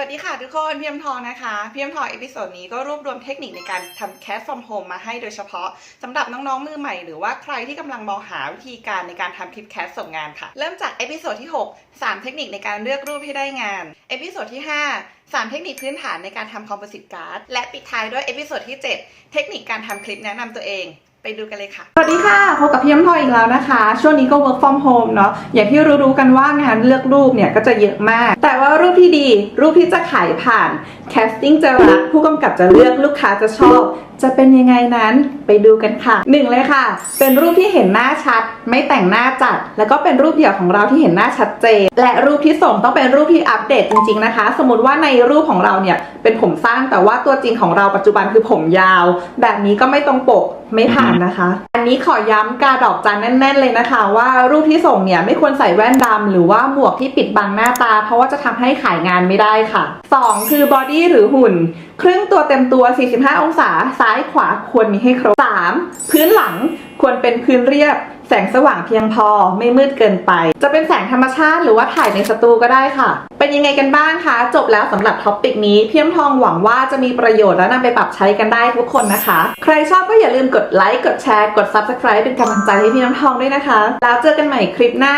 สวัสดีค่ะทุกคนพี่ยมทองนะคะพี่ยมทองเอพิโซดนี้ก็รวบรวมเทคนิคในการทำแคสฟอร์มโฮมมาให้โดยเฉพาะสำหรับน้องๆมือใหม่หรือว่าใครที่กำลังมองหาวิธีการในการทำคลิปแคสส่งงานค่ะ เริ่มจากเอพิโซดที่ 6 3 เทคนิคในการเลือกรูปให้ได้งานเอพิโซดที่ 5 3 เทคนิคพื้นฐานในการทำคอมโพสิตการ์ดและปิดท้ายด้วยเอพิโซดที่ 7 เทคนิคการทำคลิปแนะนำตัวเอง ไปดูกันเลยค่ะ สวัสดีค่ะ พบกับพี่ยมทองอีกแล้วนะคะ ช่วงนี้ก็ work from home เนาะ อย่างที่รู้ๆกันว่างานเลือกรูปเนี่ยก็จะเยอะมาก แต่ว่ารูปที่ดี รูปที่จะขายผ่าน casting จะรัก ผู้กำกับจะเลือก ลูกค้าจะชอบ จะเป็นยังไงนั้นไปดูกันค่ะหนึ่งเลยค่ะ เป็นรูปที่เห็นหน้าชัด ไม่แต่งหน้าจัด แล้วก็เป็นรูปเดี่ยวของเราที่เห็นหน้าชัดเจน และรูปที่ส่งต้องเป็นรูปที่อัปเดตจริงๆนะคะ สมมติว่าในรูปของเราเนี่ยเป็นผมสั้นแต่ว่าตัวจริงของเราปัจจุบันคือผมยาว แบบนี้ก็ไม่ตรงปกไม่ผ่านนะคะ อันนี้ขอย้ำกาดอกจันแน่น ๆ เลยนะคะ ว่ารูปที่ส่งเนี่ยไม่ควรใส่แว่นดำหรือว่าหมวกที่ปิดบังหน้าตา เพราะว่าจะทำให้ขายงานไม่ได้ค่ะ 2 คือบอดี้หรือหุ่น ครึ่งตัวเต็มตัว 45 องศา ซ้ายขวาควรมีให้ครบ 3. พื้นหลังควรเป็นพื้นเรียบ แสงสว่างเพียงพอไม่มืดเกินไป จะเป็นแสงธรรมชาติหรือว่าถ่ายในสตูก็ได้ค่ะ เป็นยังไงกันบ้างคะ จบแล้วสำหรับท็อปิกนี้เพียมทองหวังว่าจะมีประโยชน์และนำไปปรับใช้กันได้ทุกคนนะคะ ใครชอบก็อย่าลืมกดไลค์กดแชร์กด Subscribe เป็นกำลังใจให้พี่น้ำทองด้วยนะคะ แล้วเจอกันใหม่คลิปหน้า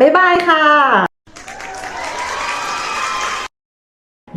บ๊ายบายค่ะ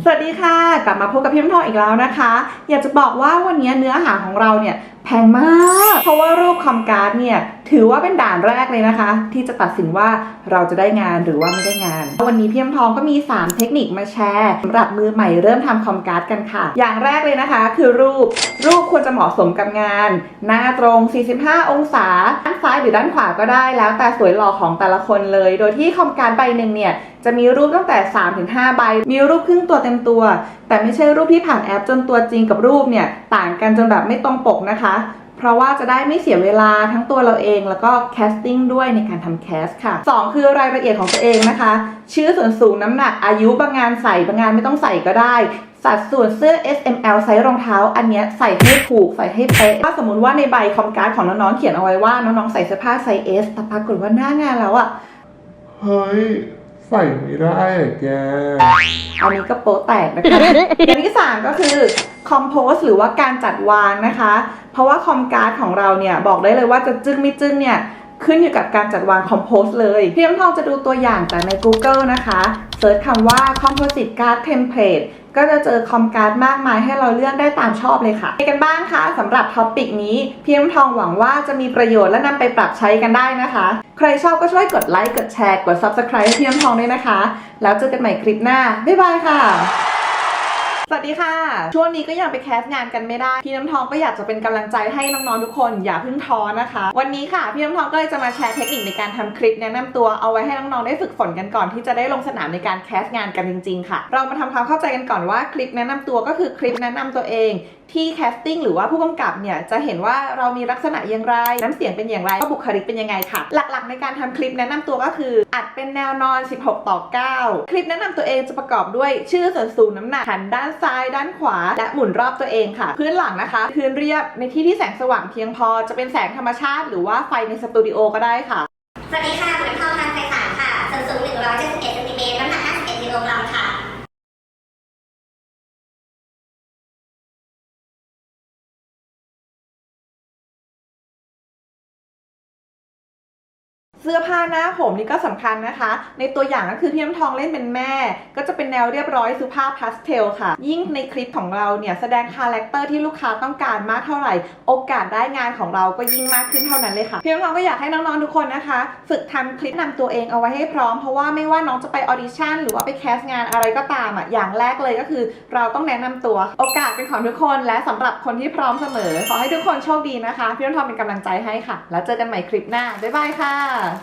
สวัสดีค่ะ กลับมาพบกับพี่น้ำทองอีกแล้วนะคะ อยากจะบอกว่าวันนี้เนื้อหาของเราเนี่ยแพงมาก เพราะว่า คอมการ์ดเนี่ยถือว่าเป็นด่านแรกเลยนะคะ ที่จะตัดสินว่าเราจะได้งานหรือว่าไม่ได้งาน วันนี้พี่น้ำทองก็มี 3 เทคนิคมาแชร์สำหรับมือใหม่เริ่มทำคอมการ์ดกันค่ะ อย่างแรกเลยนะคะ คือรูปรูปควรจะเหมาะสมกับงาน หน้าตรง 45 องศา ด้านซ้ายหรือด้านขวาก็ได้แล้วแต่สวยหล่อของแต่ละคนเลย โดยที่คอมการ์ดใบหนึ่งเนี่ยจะมีรูปตั้งแต่ 3-5 ใบ มีรูปครึ่งตัวเต็มตัว แต่ไม่ใช่รูปที่ผ่านแอปจนตัวจริงกับรูปเนี่ยต่างกันจนแบบไม่ตรงปกนะคะ เพราะว่าจะได้ไม่เสียเวลาทั้งตัวเราเอง แล้วก็แคสติ้งด้วยในการทำแคสค่ะ 2 คือรายละเอียดของตัวเองนะคะ ชื่อส่วนสูงน้ำหนักอายุบางงานใส่บางงานไม่ต้องใส่ก็ได้ สัดส่วนเสื้อ S M L ไซส์รองเท้า อันเนี้ยใส่ให้ถูกใส่ให้เป๊ะถ้าสมมติว่าในใบคอมการ์ดของน้องๆเขียนเอาไว้ว่าน้องๆใส่เสื้อผ้าไซส์ S แต่ปรากฏว่าหน้างานแล้วอะเฮ้ย ใส่ไม่ได้อะแก อันนี้ก็โป๊ะแตกนะคะ อย่างที่3ก็คือคอมโพสหรือว่าการจัดวางนะคะ เพราะว่าคอมการ์ดของเราเนี่ยบอกได้เลยว่าจะจึ้งไม่จึ้งเนี่ยขึ้นอยู่กับการจัดวางคอมโพสเลยพี่น้ำทองจะดูตัวอย่างจากใน Google นะคะเซิร์ชคำว่า Composite Card Template ก็จะเจอคอมการ์ดมากมายให้เราเลือกได้ตามชอบเลยค่ะไปกันบ้างคะสำหรับท็อปิกนี้พี่น้ำทองหวังว่าจะมีประโยชน์และนำไปปรับใช้กันได้นะคะ ใครชอบก็ช่วยกดไลค์กดแชร์กด Subscribe ให้พี่น้ำทองด้วยนะคะ แล้วเจอกันใหม่คลิปหน้าบ๊ายบายค่ะ สวัสดีค่ะ ช่วงนี้ก็ยังไปแคสต์งานกันไม่ได้ พี่น้ำทองก็อยากจะเป็นกำลังใจให้น้องๆทุกคนอย่าเพิ่งท้อนะคะ วันนี้ค่ะ พี่น้ำทองก็เลยจะมาแชร์เทคนิคในการทำคลิปแนะนำตัวเอาไว้ให้น้องๆได้ฝึกฝนกันก่อนที่จะได้ลงสนามในการแคสต์งานกันจริง ๆ ค่ะ เรามาทำความเข้าใจกันก่อนว่าคลิปแนะนำตัวก็คือคลิปแนะนำตัวเอง ที่แคสติ้งหรือว่าผู้กำกับเนี่ยจะเห็นว่าเรามีลักษณะอย่างไร น้ำเสียงเป็นอย่างไรกบุคลิกเป็นยังไงค่ะ หลักๆ ในการทำคลิปแนะนำตัวก็คือ อัดเป็นแนวนอน 16 ต่อ 9 คลิปแนะนำตัวเองจะประกอบด้วยชื่อส่วนสูงน้ำหนักหันด้านซ้าย ด้านขวา และหมุนรอบตัวเองค่ะ พื้นหลังนะคะ พื้นเรียบในที่ที่แสงสว่างเพียงพอ จะเป็นแสงธรรมชาติ หรือว่าไฟในสตูดิโอก็ได้ค่ะ สวัสดีค่ะผมทองทางไพศาลค่ะส่วนสูง 171เซนติเมตรน้ำหนัก 51กิโลกรัมค่ะ สื้อผ้าหน้าผมนี่ก็สำคัญนะคะ ในตัวอย่างก็คือพี่น้ำทองเล่นเป็นแม่ ก็จะเป็นแนวเรียบร้อยสุภาพพาสเทลค่ะ ยิ่งในคลิปของเราเนี่ยแสดงคาแรคเตอร์ที่ลูกค้าต้องการมากเท่าไหร่ โอกาสได้งานของเราก็ยิ่งมากขึ้นเท่านั้นเลยค่ะพี่น้ำทองก็อยากให้น้องๆทุกคนนะคะ ฝึกทำคลิปนำตัวเองเอาไว้ให้พร้อมเพราะว่าไม่ว่าน้องจะไปออดิชั่นหรือว่าไปแคสต์งานอะไรก็ตามอะอย่างแรกเลยก็คือ เราต้องแนะนำตัว โอกาสเป็นของทุกคนและสำหรับคนที่พร้อมเสมอ ขอให้ทุกคนโชคดีนะคะพี่น้ำทองเป็นกำลังใจให้ค่ะ แล้วเจอกันใหม่คลิปหน้าบ๊ายบายค่ะ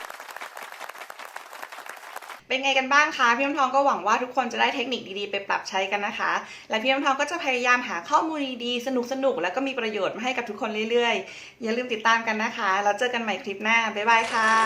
เป็นไงกันบ้างคะพี่น้ำทองก็หวังว่าทุกคนจะได้เทคนิคดีๆ ไปปรับใช้กันนะคะ และพี่น้ำทองก็จะพยายามหาข้อมูลดีๆสนุกๆแล้วก็มีประโยชน์มาให้กับทุกคนเรื่อยๆ อย่าลืมติดตามกันนะคะ แล้วเจอกันใหม่คลิปหน้าบ๊ายบายค่ะ